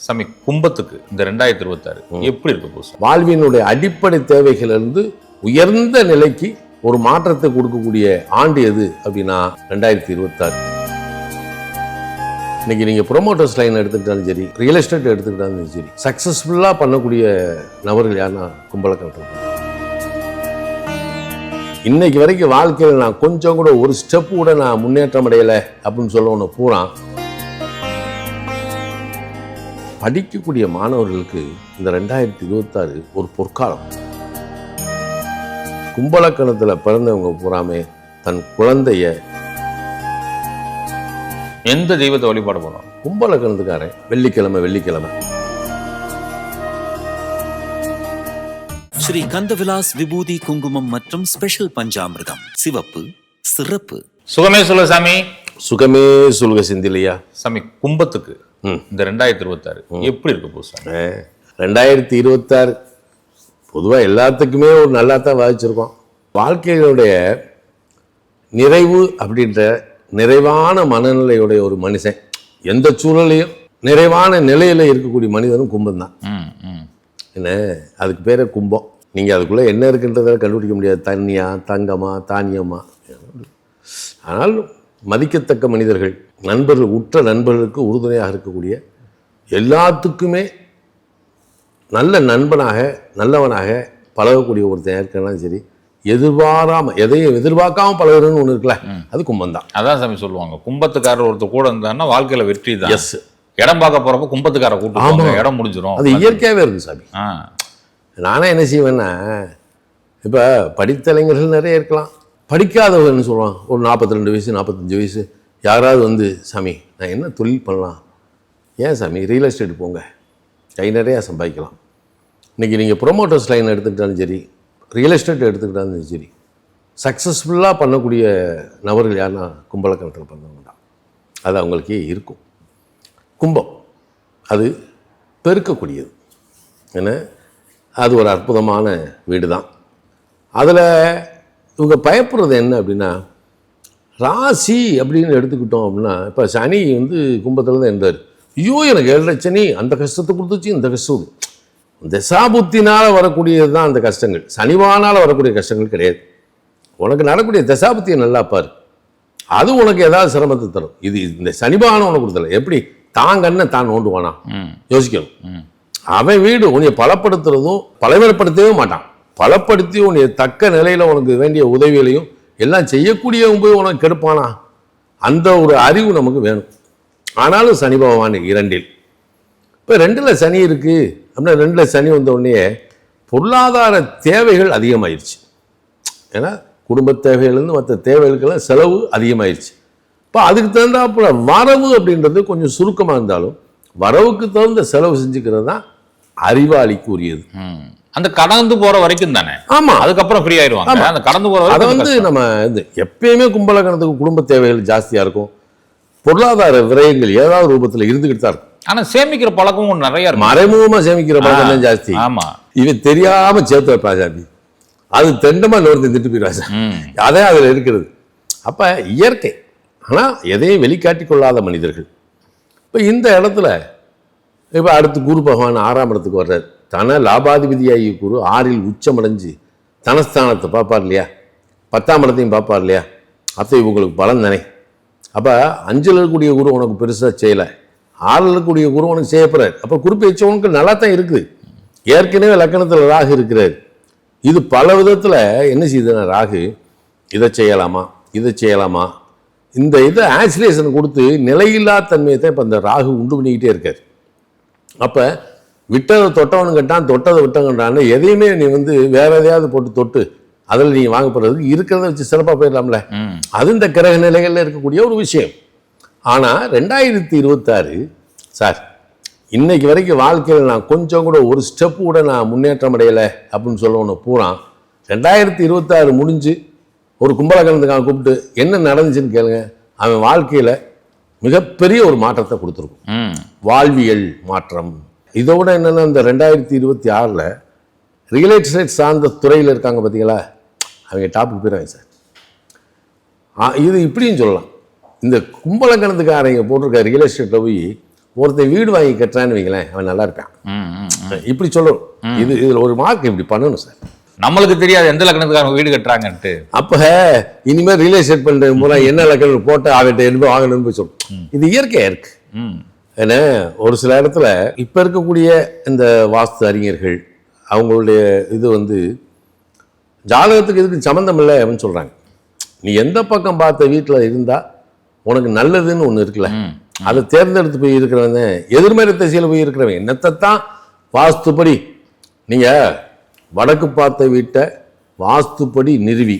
சாமி கும்பத்துக்கு இந்த ரெண்டாயிரத்தி இருபத்தாறு எப்படி இருக்க போகுது வாழ்வினுடைய அடிப்படை தேவைகளிலிருந்து உயர்ந்த நிலைக்கு ஒரு மாற்றத்தை கொடுக்கக்கூடிய ஆண்டு எது அப்படின்னா ரெண்டாயிரத்தி இருபத்தாறு. இன்னைக்கு நீங்க ப்ரொமோட்டர்ஸ் லைன் எடுத்துக்கிட்டாலும் சரி ரியல் எஸ்டேட் எடுத்துக்கிட்டாலும் சரி சக்சஸ்ஃபுல்லா பண்ணக்கூடிய நபர்கள் யாருன்னா கும்பலக்கணத்தில் இன்னைக்கு வரைக்கும் வாழ்க்கையில் நான் கொஞ்சம் கூட ஒரு ஸ்டெப் கூட நான் முன்னேற்றம் அடையலை அப்படின்னு சொல்லணும் பூரா படிக்கக்கூடிய மாணவர்களுக்கு இந்த ரெண்டாயிரத்தி இருபத்தாறு ஒரு பொற்காலம். கும்பலக்கணத்தில் பிறந்தவங்க பூராமே தன் குழந்தைய எந்த தெய்வத்தை வழிபாடு பண்ணுவோம் கும்பலக்கணத்துக்காரன் வெள்ளிக்கிழமை வெள்ளிக்கிழமை. ஸ்ரீ கந்தவிலாஸ் விபூதி குங்குமம் மற்றும் ஸ்பெஷல் பஞ்சாமிர்தம். சிவப்பு சிறப்பு. சுகமே சொல்ல சாமி. சுகமே சொல்க சிந்திலையா? சாமி கும்பத்துக்கு. இந்த ரெண்டாயிரத்தி இருபத்தாறு. எப்படி இருக்க போகுது சாமி ரெண்டாயிரத்தி இருபத்தாறு பொதுவாக எல்லாத்துக்குமே ஒரு நல்லா தான் வாதிச்சிருக்கோம். வாழ்க்கையினுடைய நிறைவு அப்படின்ற நிறைவான மனநிலையுடைய ஒரு மனுஷன் எந்த சூழலையும் நிறைவான நிலையில் இருக்கக்கூடிய மனிதனும் கும்பம் தான் ம், ம். என்ன? அதுக்கு பேரே கும்பம். நீங்கள் அதுக்குள்ளே என்ன இருக்குன்றதை கண்டுபிடிக்க முடியாது. தண்ணியா தங்கமா தானியமா? ஆனால் மதிக்கத்தக்க மனிதர்கள் நண்பர்கள் உற்ற நண்பர்களுக்கு உறுதுணையாக இருக்கக்கூடிய எல்லாத்துக்குமே நல்ல நண்பனாக நல்லவனாக பழகக்கூடிய ஒருத்தன் இருக்கனாலும் சரி எதிர்பாராம எதையும் எதிர்பார்க்காம பழகுறன்னு ஒன்று இருக்குல்ல? அது கும்பம் தான் அதான் சாமி சொல்லுவாங்க. கும்பத்துக்காரர் ஒருத்தர் கூட இருந்தாருன்னா வாழ்க்கையில வெற்றி தான். எஸ் இடம் பார்க்க போறப்ப கும்பத்துக்கார கூட்டு போங்க, இடம் முடிஞ்சிரும். அது இயற்கையாகவே இருக்கு சாமி. நானே என்ன செய்வேன்னா இப்போ படித்த இளைஞர்கள் நிறைய இருக்கலாம். படிக்காதவங்கன்னு சொல்லுவான் ஒரு நாற்பத்தி ரெண்டு வயசு நாற்பத்தஞ்சு வயசு. யாராவது வந்து சாமி நான் என்ன தொழில் பண்ணலாம்? ஏன் சாமி ரியல் எஸ்டேட் போங்க. கை நிறையா சம்பாதிக்கலாம். இன்றைக்கி நீங்கள் ப்ரொமோட்டர்ஸ் லைன் எடுத்துக்கிட்டாலும் சரி ரியல் எஸ்டேட் எடுத்துக்கிட்டாலும் சரி சக்ஸஸ்ஃபுல்லாக பண்ணக்கூடிய நபர்கள் யாருன்னா கும்பலக்கணத்தில் பண்ணவங்க தான். அது அவங்களுக்கே இருக்கும். கும்பம் அது பெருக்கக்கூடியது. ஏன்னா அது ஒரு அற்புதமான வீடு தான் அதில் இவங்க பயப்படுறது என்ன அப்படின்னா ராசி அப்படின்னு எடுத்துக்கிட்டோம் அப்படின்னா இப்போ சனி வந்து கும்பத்தில் தான் இருந்தார். ஐயோ எனக்கு ஏழரை சனி அந்த கஷ்டத்தை கொடுத்துச்சு இந்த கஷ்டம். தசாபுத்தினால் வரக்கூடியது தான் அந்த கஷ்டங்கள். சனிவானால் வரக்கூடிய கஷ்டங்கள் கிடையாது. உனக்கு நடக்கூடிய தசாபுத்தியை நல்லா பாரு. அது உனக்கு ஏதாவது சிரமத்தை தரும். இது இந்த சனிபானம் உனக்கு கொடுத்தல. எப்படி? தான் கண்ணை தான் நோண்டுவானா? யோசிக்கணும். அவன் வீடு உன்னை பலப்படுத்துறதும் பலவீனப்படுத்தவே மாட்டான். பலப்படுத்தி உன்னை தக்க நிலையில் உனக்கு வேண்டிய உதவிகளையும் எல்லாம் செய்யக்கூடியவன் போய் உனக்கு கெடுப்பானா? அந்த ஒரு அறிவு நமக்கு வேணும். ஆனாலும் சனி பகவான் இரண்டில். இப்போ ரெண்டில் சனி இருக்குது அப்படின்னா ரெண்டில் சனி வந்த உடனே பொருளாதார தேவைகள் அதிகமாயிருச்சு. ஏன்னா குடும்ப தேவைகள்லேருந்து மற்ற தேவைகளுக்கெல்லாம் செலவு அதிகமாயிருச்சு. இப்போ அதுக்கு தகுந்தாப்புல வரவு அப்படின்றது கொஞ்சம் சுருக்கமாக இருந்தாலும் வரவுக்கு தகுந்த செலவு செஞ்சுக்கிறது தான் அறிவாளிக்கு உரியது ம். அந்த கடந்து போற வரைக்கும் தானே? ஆமாம் அதுக்கப்புறம் ஃப்ரீ ஆயிருவாங்க அந்த கடந்து போற அதை வந்து. நம்ம இந்த எப்பயுமே கும்பலக்கணத்துக்கு குடும்ப தேவைகள் ஜாஸ்தியாக இருக்கும். பொருளாதார விரயங்கள் ஏதாவது ரூபத்தில் இருந்துக்கிட்டு தான் இருக்கும். ஆனா சேமிக்கிற பழக்கமும் நிறைய இருக்கு மறைமுகமாக சேமிக்கிற பழக்கம் ஜாஸ்தி. ஆமா. இவன் தெரியாம சேர்த்து வைப்பா சாமி. அது தெண்டமா இன்னொருத்தன் திட்டு போயிடுவா. அதே அதில் இருக்கிறது. அப்ப இயற்கை. ஆனா எதையும் வெளிக்காட்டி கொள்ளாத மனிதர்கள். இப்போ இந்த இடத்துல இப்போ அடுத்து குரு பகவான் ஆறாம் இடத்துக்கு வர்றார். தன லாபாதிபதியாகிய குரு ஆறில் உச்சமடைஞ்சு தனஸ்தானத்தை பார்ப்பார் இல்லையா? பத்தாம் இடத்தையும் பார்ப்பார் இல்லையா? அப்போ இவங்களுக்கு பலன் தானே. அப்போ அஞ்சில் இருக்கக்கூடிய குரு உனக்கு பெருசாக செய்யலை. ஆறில் இருக்கக்கூடிய குரு உனக்கு செய்யப்படுறார் அப்போ குறிப்பேச்சு உனக்கு நல்லா தான் இருக்குது. ஏற்கனவே லக்கணத்தில் ராகு இருக்கிறார். இது பல விதத்தில் என்ன செய்யுதுன்னா ராகு இதை செய்யலாமா இதை செய்யலாமா? இந்த இதை ஆக்சிலேஷன் கொடுத்து நிலையில்லா தன்மையை தான் இப்போ இந்த ராகு உண்டு பண்ணிக்கிட்டே இருக்கார். அப்போ விட்டதை தொட்டவனு கேட்டான் தொட்டதை விட்டவன்டான்னு எதையுமே நீ வந்து வேற எதையாவது போட்டு தொட்டு அதில் நீங்கள் வாங்க போகிறதுக்கு இருக்கிறத வச்சு சிறப்பாக போயிடலாம்ல. அது இந்த கிரக நிலைகளில் இருக்கக்கூடிய ஒரு விஷயம். ஆனால் ரெண்டாயிரத்தி இருபத்தாறு சார் இன்னைக்கு வரைக்கும் வாழ்க்கையில் நான் கொஞ்சம் கூட ஒரு ஸ்டெப்பு கூட நான் முன்னேற்றம் அடையலை அப்படின்னு சொல்லணும் பூரா. ரெண்டாயிரத்தி இருபத்தாறு முடிஞ்சு ஒரு கும்பலக்கணத்துக்காக கூப்பிட்டு என்ன நடந்துச்சுன்னு கேளுங்க. அவன் வாழ்க்கையில் மிகப்பெரிய ஒரு மாற்றத்தை கொடுத்துருக்கும். வாழ்வியல் மாற்றம். இதோட என்னென்னா இந்த ரெண்டாயிரத்தி இருபத்தி ஆறில் ரியல் எஸ்டேட் சார்ந்த துறையில் இருக்காங்க பார்த்தீங்களா அவங்க டாப்புக்கு போயிடுறாங்க சார். இது இப்படியும் சொல்லலாம். இந்த கும்பலக்கணத்துக்காரங்க போட்டிருக்க ரியல் எஸ்டேட்டில் போய் ஒருத்தன் வீடு வாங்கி கட்டுறான்னு வைங்களேன் அவன் நல்லா ம். இப்படி சொல்லணும். இது இதில் ஒரு மார்க் இப்படி பண்ணணும் சார். நம்மளுக்கு தெரியாது எந்த லக்னத்துக்காரங்க வீடு கட்டுறாங்கன்ட்டு. அப்போ இனிமேல் ரியல் எஸ்டேட் பண்ணுறது மூலம் என்ன லக்கணம் போட்டு அவன்கிட்ட எடுத்து வாங்கணும்னு போய் சொல்லணும். இது இயற்கையாக இருக்கு. ம். ஏன்னா ஒரு சில இடத்துல இப்போ இருக்கக்கூடிய இந்த வாஸ்து அறிஞர்கள் அவங்களுடைய இது வந்து ஜாதகத்துக்கு இதுக்கு சம்மந்தம் இல்லை அப்படின்னு சொல்கிறாங்க நீ எந்த பக்கம் பார்த்த வீட்டில் இருந்தால் உனக்கு நல்லதுன்னு ஒன்று இருக்குல்ல. அதை தேர்ந்தெடுத்து போய் இருக்கிறவன் எதிர்மறை திசையில் போய் இருக்கிறவன் என்னத்தை தான் வாஸ்துப்படி நீங்கள் வடக்கு பார்த்த வீட்டை வாஸ்துப்படி நிறுவி.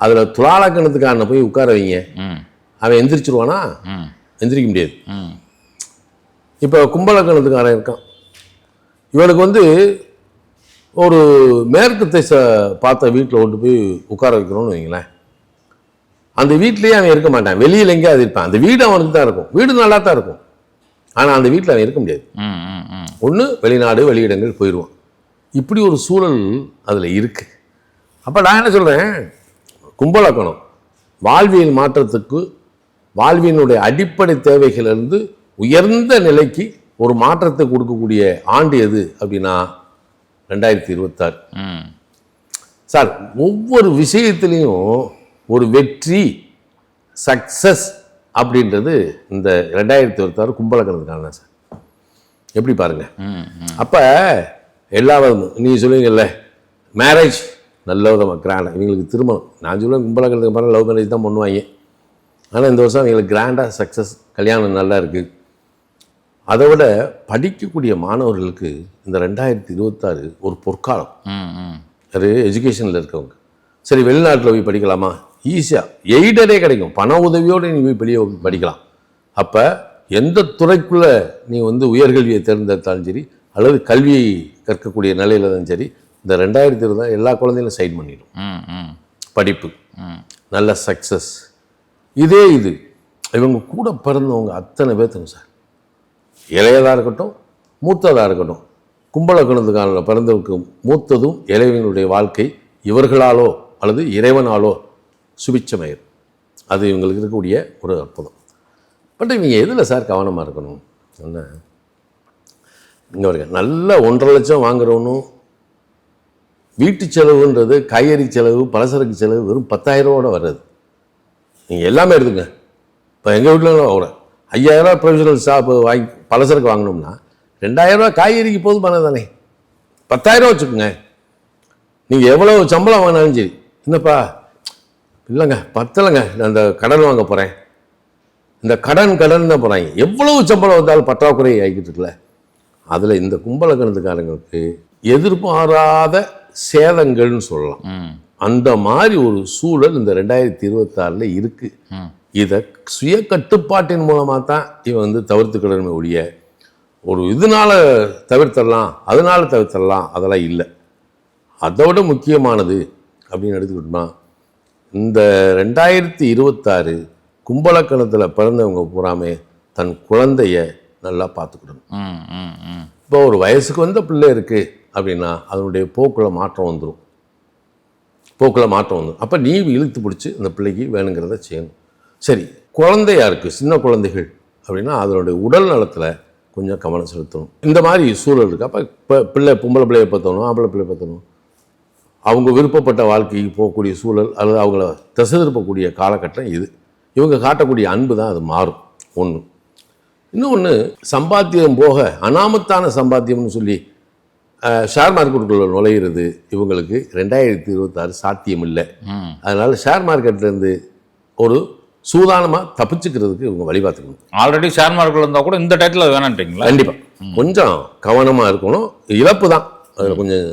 அதில் துலாலக்கணத்துக்காரனை போய் உட்கார வைங்க. அவன் எந்திரிச்சிருவானா? எந்திரிக்க முடியாது. ம். இப்போ கும்பலக்கணத்துக்காரன் இருக்கான். இவனுக்கு வந்து ஒரு மேற்கு திசை பார்த்த வீட்டில் கொண்டு போய் உட்கார வைக்கணும்னு வைங்களேன். அந்த வீட்லேயே அவன் இருக்க மாட்டான். வெளியில் எங்கேயாவது இருப்பான். அந்த வீடு அவனுக்கு தான் இருக்கும். வீடு நல்லா தான் இருக்கும். ஆனால் அந்த வீட்டில் அவன் இருக்க முடியாது. ம் ம் ம். ஒன்று வெளிநாடு வெளியிடங்கள் போயிடுவான் இப்படி ஒரு சூழல் அதில் இருக்குது அப்போ நான் என்ன சொல்கிறேன் கும்பலக்கணம் வாழ்வியல் மாற்றத்துக்கு வாழ்வியனுடைய அடிப்படை தேவைகளிலிருந்து உயர்ந்த நிலைக்கு ஒரு மாற்றத்தை கொடுக்கக்கூடிய ஆண்டு எது அப்படின்னா ரெண்டாயிரத்தி இருபத்தாறு. சார் ஒவ்வொரு விஷயத்துலேயும் ஒரு வெற்றி சக்சஸ் அப்படின்றது இந்த ரெண்டாயிரத்தி இருபத்தாறு கும்பலக்கணத்துக்கான சார். எப்படி பாருங்கள் அப்போ எல்லா விதமும் நீங்கள் சொல்லுவீங்கல்ல மேரேஜ் நல்ல விதமாக கிராண்டாக இவங்களுக்கு திருமணம். நான் சொல்லுவேன் கும்பலக்கணத்துக்கு பிறகு லவ் மேரேஜ் தான் பண்ணுவாங்க. ஆனால் இந்த வருஷம் இவங்களுக்கு கிராண்டாக சக்ஸஸ் கல்யாணம் நல்லா இருக்குது அதை விட படிக்கக்கூடிய மாணவர்களுக்கு இந்த ரெண்டாயிரத்தி இருபத்தாறு ஒரு பொற்காலம். அது எஜுகேஷனில் இருக்கவங்க. சரி வெளிநாட்டில் போய் படிக்கலாமா? ஈஸியாக எய்டரே கிடைக்கும். பண உதவியோடு நீ போய் வெளியே படிக்கலாம். அப்போ எந்த துறைக்குள்ளே நீ வந்து உயர்கல்வியை தேர்ந்தெடுத்தாலும் சரி அல்லது கல்வியை கற்கக்கூடிய நிலையில் தான் சரி இந்த ரெண்டாயிரத்தி இருபது எல்லா குழந்தைகளும் சைன் பண்ணிடும். படிப்பு. நல்ல சக்ஸஸ் இதே இது. இவங்க கூட பிறந்தவங்க அத்தனை பேர்த்துங்க சார். இளையதாக இருக்கட்டும் மூத்ததாக இருக்கட்டும் கும்பலக்கணத்துக்கான பிறந்தவருக்கு மூத்ததும் இளைவனுடைய வாழ்க்கை இவர்களாலோ அல்லது இறைவனாலோ சுபிச்சமயம் அது இவங்களுக்கு இருக்கக்கூடிய ஒரு அற்புதம். பட் இவங்க எதில் சார் கவனமாக இருக்கணும்? என்ன? இங்கே வருங்க நல்ல ஒன்றரை லட்சம் வாங்குறவனும் வீட்டு செலவுன்றது காய்கறி செலவு பலசரக்கு செலவு வெறும் பத்தாயிரம் ரூபாயோட வர்றது. நீங்கள் எல்லாமே எடுத்துங்க. இப்போ எங்கள் வீட்டில் ஒரு ஐயாயிரரூவா ப்ரொவிஷனல் ஷாப்பு வாங்கி பலசரக்கு வாங்கினோம்னா ரெண்டாயிரரூவா காய்கறிக்கு போதும் தானே பத்தாயிரம் வச்சுக்கோங்க. நீங்கள் எவ்வளோ சம்பளம் வாங்கினாலும் சரி. என்னப்பா? இல்லைங்க பத்தலைங்க. நான் இந்த கடன் வாங்க போகிறேன் இந்த கடன் கடன் தான் போகிறாங்க எவ்வளவு சம்பளம் வந்தாலும் பற்றாக்குறை ஆகிக்கிட்டு இருக்குல்ல. அதில் இந்த கும்பலக்கணத்துக்காரங்களுக்கு எதிர்பாராத சேதங்கள்னு சொல்லலாம். ம். அந்த மாதிரி ஒரு சூழல் இந்த ரெண்டாயிரத்தி இருபத்தாறில் இருக்கு. ம். இதை சுய கட்டுப்பாட்டின் மூலமாக தான் இவன் வந்து தவிர்த்துக்கிடணுமே ஒழிய ஒரு இதனால தவிர்த்தரலாம் அதனால தவிர்த்தரலாம் அதெல்லாம் இல்லை. அதை விட முக்கியமானது அப்படின்னு எடுத்துக்கிட்டோம்னா இந்த ரெண்டாயிரத்தி இருபத்தாறு கும்பலக்கணத்தில் பிறந்தவங்க பூராமே தன் குழந்தைய நல்லா பார்த்துக்கிடணும். இப்போ ஒரு வயசுக்கு வந்த பிள்ளை இருக்குது அப்படின்னா அதனுடைய போக்கில் மாற்றம் வந்துடும் போக்கில் மாற்றம் வந்து அப்போ நீ இழுத்து பிடிச்சி அந்த பிள்ளைக்கு வேணுங்கிறத செய்யணும். சரி குழந்தையா இருக்குது சின்ன குழந்தைகள் அப்படின்னா அதனுடைய உடல் நலத்தில் கொஞ்சம் கவனம் செலுத்தணும். இந்த மாதிரி சூழல் இருக்குது அப்போ இப்போ பிள்ளை பொம்பளை பிள்ளையை பற்றணும் ஆம்பளை பிள்ளையை பற்றணும் அவங்க விருப்பப்பட்ட வாழ்க்கைக்கு போகக்கூடிய சூழல் அல்லது அவங்கள திசை திருப்பக்கூடிய காலகட்டம் இது. இவங்க காட்டக்கூடிய அன்பு தான் அது மாறும். ஒன்று இன்னொன்று சம்பாத்தியம் போக அனாமத்தான சம்பாத்தியம்னு சொல்லி ஷேர் மார்க்கெட்டுக்குள்ள நுழையிறது இவங்களுக்கு ரெண்டாயிரத்தி இருபத்தாறு சாத்தியம் இல்லை அதனால் ஷேர் மார்க்கெட்லேருந்து ஒரு சூதானமாக தப்பிச்சுக்கிறதுக்கு இவங்க வழி பார்த்துக்கணும் ஆல்ரெடி ஷேர் மார்க்கெட் இருந்தால் கூட இந்த டைட்டில் வேணான்ட்டீங்களா கண்டிப்பாக கொஞ்சம் கவனமாக இருக்கணும். இழப்பு தான். அதில் கொஞ்சம்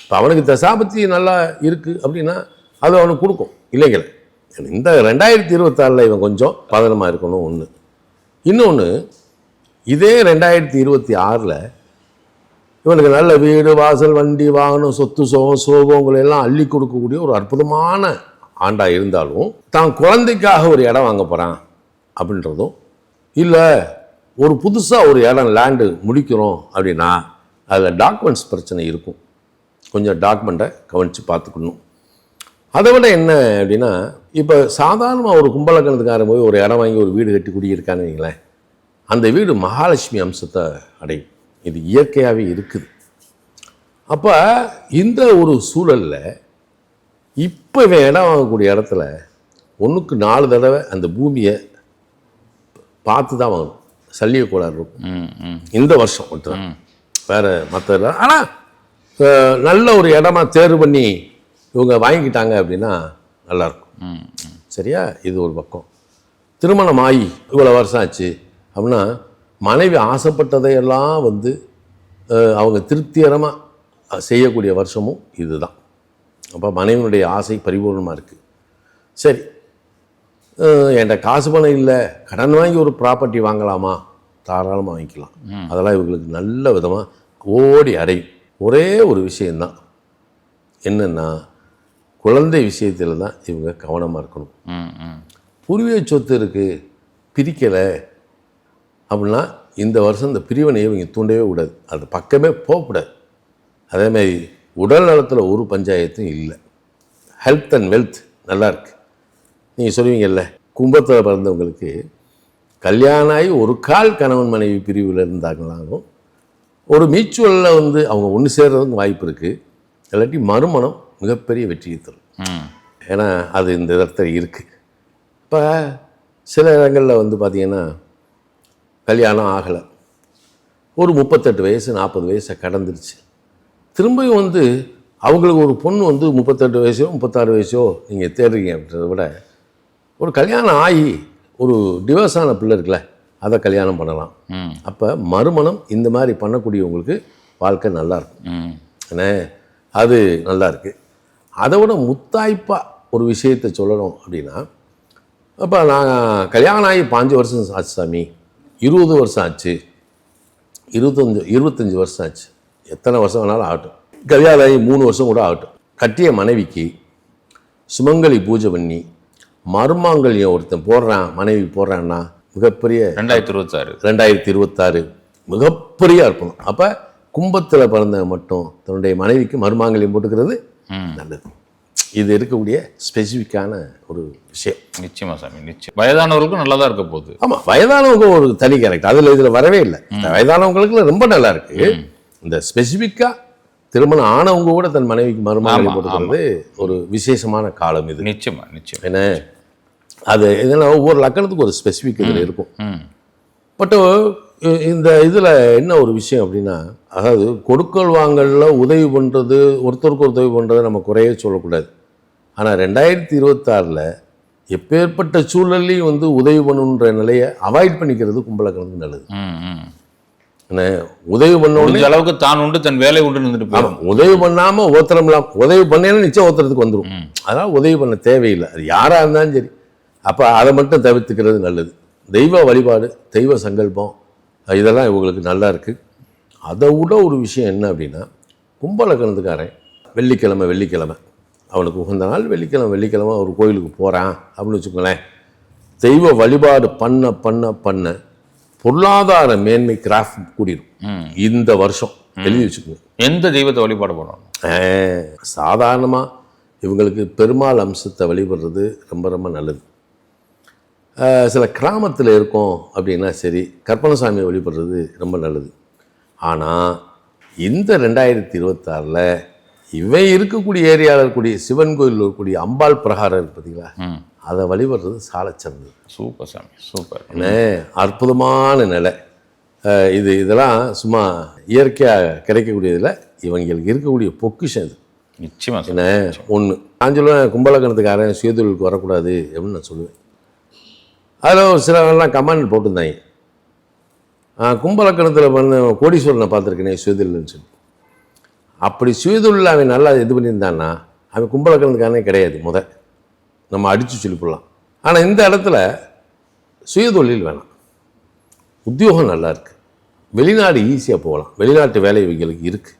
இப்போ அவனுக்கு தசாபத்தி நல்லா இருக்குது அப்படின்னா அது அவனுக்கு கொடுக்கும். இல்லைங்களே. இந்த ரெண்டாயிரத்தி இருபத்தாறில் இவன் கொஞ்சம் பதனமாக இருக்கணும் ஒன்று இன்னொன்று இதே ரெண்டாயிரத்தி இருபத்தி ஆறில் இவனுக்கு நல்ல வீடு வாசல் வண்டி வாகனம் சொத்து சோகம் சோகங்களை எல்லாம் அள்ளி கொடுக்கக்கூடிய ஒரு அற்புதமான ஆண்டாக இருந்தாலும் தான் குழந்தைக்காக ஒரு இடம் வாங்க போகிறான் அப்படின்றதும் இல்லை ஒரு புதுசாக ஒரு இடம் லேண்டு முடிக்கிறோம் அப்படின்னா அதில் டாக்குமெண்ட்ஸ் பிரச்சனை இருக்கும். கொஞ்சம் டாக்குமெண்ட்டை கவனித்து பார்த்துக்கணும். அதை விட என்ன அப்படின்னா இப்போ சாதாரணமாக ஒரு கும்பலக்கணத்துக்காரன் போய் ஒரு இடம் வாங்கி ஒரு வீடு கட்டி குடியிருக்கான்னு வைங்களேன் அந்த வீடு மகாலட்சுமி அம்சத்தை அடையும். இது இயற்கையாகவே இருக்குது. அப்போ இந்த ஒரு சூழலில் இப்போ இவன் இடம் வாங்கக்கூடிய இடத்துல ஒன்றுக்கு நாலு தடவை அந்த பூமியை பார்த்து தான் வாங்கணும். சல்லிய கோளாறு இருக்கும். ம் ம். இந்த வருஷம் மட்டும். வேற மற்ற ஆனால் நல்ல ஒரு இடமா தேர்வு பண்ணி இவங்க வாங்கிக்கிட்டாங்க அப்படின்னா நல்லாயிருக்கும் சரியா? இது ஒரு பக்கம். திருமணம் ஆகி இவ்வளோ வருஷம் ஆச்சு அப்படின்னா மனைவி ஆசைப்பட்டதையெல்லாம் வந்து அவங்க திருப்திகரமாக செய்யக்கூடிய வருஷமும் இதுதான். அப்போ மனைவியினுடைய ஆசை பரிபூர்ணமாக இருக்குது சரி. என்கிட்ட காசு பணம் இல்லை. கடன் வாங்கி ஒரு ப்ராப்பர்ட்டி வாங்கலாமா? தாராளமாக வாங்கிக்கலாம். அதெல்லாம் இவங்களுக்கு நல்ல விதமாக ஓடி அடையும் ஒரே ஒரு விஷயந்தான் என்னென்னா குழந்தை விஷயத்தில் தான் இவங்க கவனமாக இருக்கணும். பூர்வீக சொத்து இருக்குது பிரிக்கலை. அப்படின்னா இந்த வருஷம் இந்த பிரிவினையை இவங்க தூண்டவே கூடாது. அது பக்கமே போகக்கூடாது அதேமாதிரி உடல் நலத்தில் ஒரு பஞ்சாயத்தும் இல்லை. ஹெல்த் அண்ட் வெல்த் நல்லா இருக்கு. நீங்கள் சொல்லுவீங்கல்ல கும்பத்தில் பிறந்தவங்களுக்கு கல்யாணம் ஆகி ஒரு கால் கணவன் மனைவி பிரிவில் இருந்தாங்களாலும் ஒரு மியூச்சுவலில் வந்து அவங்க ஒன்று சேர்றதுக்கு வாய்ப்பு இருக்குது இல்லாட்டி மறுமணம் மிகப்பெரிய வெற்றியை தரும். ஏன்னா அது இந்த இடத்துல இருக்குது இப்போ சில இடங்களில் வந்து பார்த்திங்கன்னா கல்யாணம் ஆகலை. ஒரு முப்பத்தெட்டு வயசு நாற்பது வயசை கடந்துருச்சு. திரும்பியும் வந்து அவங்களுக்கு ஒரு பொண்ணு வந்து முப்பத்தெட்டு வயசோ முப்பத்தாறு வயசோ நீங்கள் தேடுறீங்க அப்படின்றத விட ஒரு கல்யாணம் ஆகி ஒரு டிவோர்ஸ் ஆன பிள்ளை இருக்குல்ல அதை கல்யாணம் பண்ணலாம். அப்போ மறுமணம் இந்த மாதிரி பண்ணக்கூடியவங்களுக்கு வாழ்க்கை நல்லாயிருக்கும் ம். என்ன அது நல்லா இருக்கு. அதை விட முத்தாய்ப்பாக ஒரு விஷயத்தை சொல்லணும் அப்படின்னா அப்போ நான் கல்யாணம் ஆகி பாஞ்சு வருஷம் ஆச்சு சாமி. இருபது வருஷம் ஆச்சு. இருபத்தஞ்சு இருபத்தஞ்சி வருஷம் ஆச்சு. எத்தனை வருஷம் வேணாலும் ஆகட்டும். கல்யாணம் மூணு வருஷம் கூட ஆகட்டும். கட்டிய மனைவிக்கு சுமங்கலி பூஜை பண்ணி மருமாங்கல்யம் ஒருத்தன் போடுறான் மனைவி போடுறான்னா மிகப்பெரிய ரெண்டாயிரத்தி இருபத்தாறு. ரெண்டாயிரத்தி இருபத்தாறு. மிகப்பெரிய அற்புதம். அப்போ கும்பத்தில் பிறந்தவங்க மட்டும் தன்னுடைய மனைவிக்கு மருமாங்கல்யம் போட்டுக்கிறது நல்லது. இது இருக்கக்கூடிய ஸ்பெசிஃபிக்கான ஒரு விஷயம். நிச்சயமா சாமி நிச்சயம். வயதானவர்களுக்கும் நல்லா தான் இருக்க போகுது. ஆமாம் வயதானவங்க ஒரு தனி கேரக்டர் அதில் இதில் வரவே இல்லை. வயதானவங்களுக்கு ரொம்ப நல்லா இருக்கு. இந்த ஸ்பெசிஃபிக்காக திருமணம் ஆனவங்க கூட தன் மனைவிக்கு மருமகனை ஆமா, போட்டுக்கிறது ஒரு விசேஷமான காலம் இது. நிச்சயமா நிச்சயம். என்ன? அது இதெல்லாம் ஒவ்வொரு லக்கணத்துக்கு ஒரு ஸ்பெசிஃபிக் இதில் இருக்கும். பட் இந்த இதில் என்ன ஒரு விஷயம் அப்படின்னா அதாவது கொடுக்கல் வாங்கல்ல உதவி பண்ணுறது ஒருத்தருக்கு உதவி பண்ணுறதை நம்ம குறைய சொல்லக்கூடாது. ஆனால் ரெண்டாயிரத்தி இருபத்தாறில் எப்பேற்பட்ட சூழல்லையும் வந்து உதவி பண்ணணுன்ற நிலையை அவாய்ட் பண்ணிக்கிறது கும்பலக்கணக்கு நல்லது. உதவி பண்ண முடிஞ்ச அளவுக்கு தான் உண்டு தன் வேலை உண்டு ஆமாம் உதவி பண்ணாமல் ஓத்திரம் இல்லாம உதவி பண்ணேன்னா நிச்சயம் ஓத்திரத்துக்கு வந்துடும் அதனால் உதவி பண்ண தேவையில்லை. அது யாராக இருந்தாலும் சரி. அப்போ அதை மட்டும் தவிர்த்துக்கிறது நல்லது. தெய்வ வழிபாடு தெய்வ சங்கல்பம் இதெல்லாம் இவங்களுக்கு நல்லா இருக்குது அதை விட ஒரு விஷயம் என்ன அப்படின்னா கும்பலக்கணத்துக்காரன் வெள்ளிக்கிழமை வெள்ளிக்கிழமை. அவனுக்கு உகந்த நாள் வெள்ளிக்கிழமை வெள்ளிக்கிழமை ஒரு கோயிலுக்கு போகிறான் அப்படின்னு வச்சுக்கோங்களேன். தெய்வ வழிபாடு பண்ண பண்ண பண்ண பொருளாதார மேன்மை கிராஃப்ட் கூடிரும். இந்த வருஷம் எழுதி வச்சுக்கோங்க. எந்த தெய்வத்தை வழிபாடு பண்ணணும் சாதாரணமாக இவங்களுக்கு பெருமாள் அம்சத்தை வழிபடுறது ரொம்ப ரொம்ப நல்லது. சில கிராமத்தில் இருக்கோம் அப்படின்னா சரி கற்பனசாமியை வழிபடுறது ரொம்ப நல்லது. ஆனால் இந்த ரெண்டாயிரத்தி இருபத்தாறில் இவன் இருக்கக்கூடிய ஏரியாவில் இருக்கக்கூடிய சிவன் கோயில் இருக்கக்கூடிய அம்பாள் பிரகாரம் இருக்கு பார்த்தீங்களா அதை வழிபடுறது சாலச்சிறந்தது சூப்பர் சாமி சூப்பர். என்ன? அற்புதமான நிலை. இது இதெல்லாம் சும்மா இயற்கையாக கிடைக்கக்கூடியதில் இவங்களுக்கு இருக்கக்கூடிய பொக்கிஷம் இது. நிச்சயமா சாமி என்ன? ஒன்று நான் சொல்லுவேன் கும்பலக்கணத்துக்காரன் சுயதொழிலுக்கு வரக்கூடாது அப்படின்னு நான் சொல்லுவேன். அதில் ஒரு சிலவங்கெல்லாம் கமெண்ட் போட்டிருந்தாங்க. கும்பலக்கணத்தில் வந்து கோடீஸ்வரனை பார்த்துருக்கேனே சுயதொழில்னு சொல்லி. அப்படி சுயதொழில் அவன் நல்லா இது பண்ணியிருந்தான்னா அவன் கும்பலக்கணத்துக்கானே கிடையாது முத. நம்ம அடித்து சொல்லி போடலாம் ஆனால் இந்த இடத்துல சுயதொழில் வேணாம். உத்தியோகம் நல்லா இருக்குது வெளிநாடு ஈஸியாக போகலாம். வெளிநாட்டு வேலை இவங்களுக்கு இருக்குது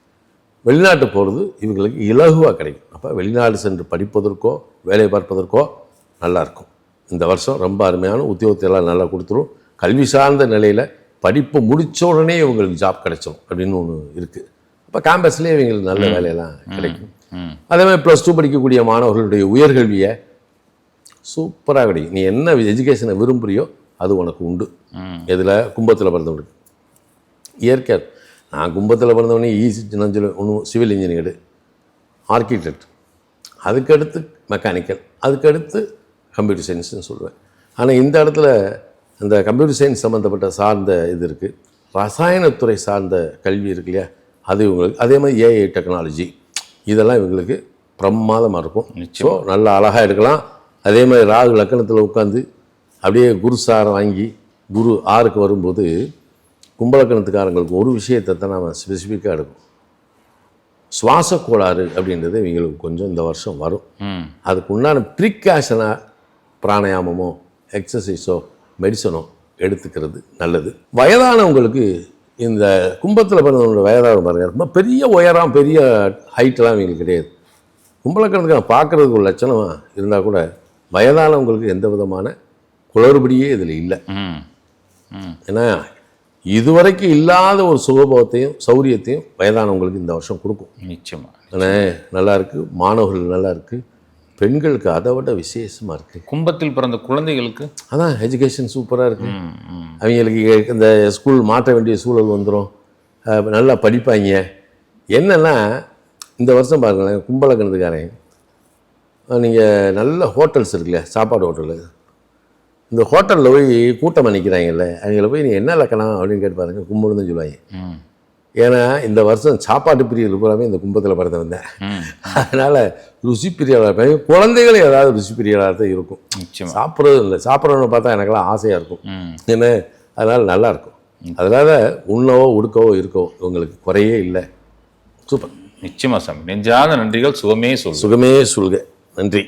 வெளிநாட்டு போகிறது இவங்களுக்கு இலகுவாக கிடைக்கும். அப்போ வெளிநாடு சென்று படிப்பதற்கோ வேலை பார்ப்பதற்கோ நல்லாயிருக்கும் இந்த வருஷம் ரொம்ப அருமையான உத்தியோகத்தை எல்லாம் நல்லா கொடுத்துரும். கல்வி சார்ந்த நிலையில் படிப்பு முடிச்ச உடனே இவங்களுக்கு ஜாப் கிடைச்சிரும் அப்படின்னு ஒன்று இருக்குது அப்போ கேம்பஸ்லேயே இவங்களுக்கு நல்ல வேலையெல்லாம் கிடைக்கும். அதே மாதிரி ப்ளஸ் டூ படிக்கக்கூடிய மாணவர்களுடைய உயர்கல்வியை சூப்பராக கிடைக்கும் நீ என்ன எஜுகேஷனை விரும்புறியோ அது உனக்கு உண்டு. ம். இதில் கும்பத்தில் பிறந்தவனுக்கு. இயற்கை. நான் கும்பத்தில் பிறந்தவனே ஈஸி சின்னஞ்சில் ஒன்றும் சிவில் இன்ஜினியரு ஆர்கிடெக்ட் அதுக்கடுத்து மெக்கானிக்கல் அதுக்கடுத்து கம்ப்யூட்டர் சயின்ஸ்னு சொல்லுவேன். ஆனால் இந்த இடத்துல இந்த கம்ப்யூட்டர் சயின்ஸ் சம்மந்தப்பட்ட சார்ந்த இது இருக்குது ரசாயனத்துறை சார்ந்த கல்வி இருக்கு இல்லையா? அது இவங்களுக்கு அதே மாதிரி ஏஐ டெக்னாலஜி இதெல்லாம் இவங்களுக்கு பிரமாதமாக இருக்கும். ஸோ நல்லா அழகாக எடுக்கலாம். அதே மாதிரி ராகு லக்கணத்தில் உட்காந்து அப்படியே குரு சாரம் வாங்கி குரு ஆறுக்கு வரும்போது கும்பலக்கணத்துக்காரங்களுக்கு ஒரு விஷயத்தை தான் நாம் ஸ்பெசிஃபிக்காக எடுக்கும் சுவாச கோளாறு அப்படின்றது இவங்களுக்கு கொஞ்சம் இந்த வருஷம் வரும். அதுக்கு உண்டான ப்ரிகாஷனாக பிராணாயாமமோ எக்ஸசைஸோ மெடிசனோ எடுத்துக்கிறது நல்லது. வயதானவங்களுக்கு இந்த கும்பத்தில் பிறந்தவங்களோட வயதான பாருங்க ரொம்ப பெரிய உயரம் பெரிய ஹைட்டெல்லாம் இவங்களுக்கு கிடையாது. கும்பலக்கணத்துக்கு பார்க்குறதுக்கு ஒரு லட்சணமாக இருந்தால் கூட வயதானவங்களுக்கு எந்த விதமான குளறுபடியே இதில் இல்லை. ஏன்னா இதுவரைக்கும் இல்லாத ஒரு சுகபோகத்தையும் சௌரியத்தையும் வயதானவங்களுக்கு இந்த வருஷம் கொடுக்கும். நிச்சயமா அண்ணே நல்லா இருக்கு மாணவர்கள் நல்லா இருக்கு பெண்களுக்கு அதை விட விசேஷமாக இருக்கு. கும்பத்தில் பிறந்த குழந்தைகளுக்கு? அதான் எஜுகேஷன் சூப்பராக இருக்கு. ம் ம். அவங்களுக்கு இந்த ஸ்கூல் மாற்ற வேண்டிய சூழல் வந்துடும் நல்லா படிப்பாங்க. என்னன்னா இந்த வருஷம் பாருங்களேன் கும்பலக்கணத்துக்காரன் நீங்கள் நல்ல ஹோட்டல்ஸ் இருக்குல்ல சாப்பாடு ஹோட்டலு இந்த ஹோட்டலில் போய் கூட்டம் நிற்கிறாங்கல்ல அவங்கள போய் நீங்கள் என்ன லக்கணம் அப்படின்னு கேட்டு பாருங்க கும்பல்னு தான் சொல்லுவாங்க ஏன்னா இந்த வருஷம் சாப்பாட்டு பிரியர்கள் பூராமே இந்த கும்பத்தில் பிறந்து வந்தேன். அதனால் ருசி பிரியலாக குழந்தைகள் ஏதாவது ருசி பிரியலாக தான் இருக்கும். சாப்பிட்றது இல்லை. சாப்பிட்றவனை பார்த்தா எனக்கெல்லாம் ஆசையாக இருக்கும். என்ன? அதனால் நல்லா இருக்கும். அதனால் உண்ணவோ உடுக்கவோ இருக்கவோ உங்களுக்கு குறையே இல்லை. சூப்பர். நிச்சயமா சாமி. நெஞ்சாத நன்றிகள் சுகமே சொல்லு சுகமே சொல்க நன்றி.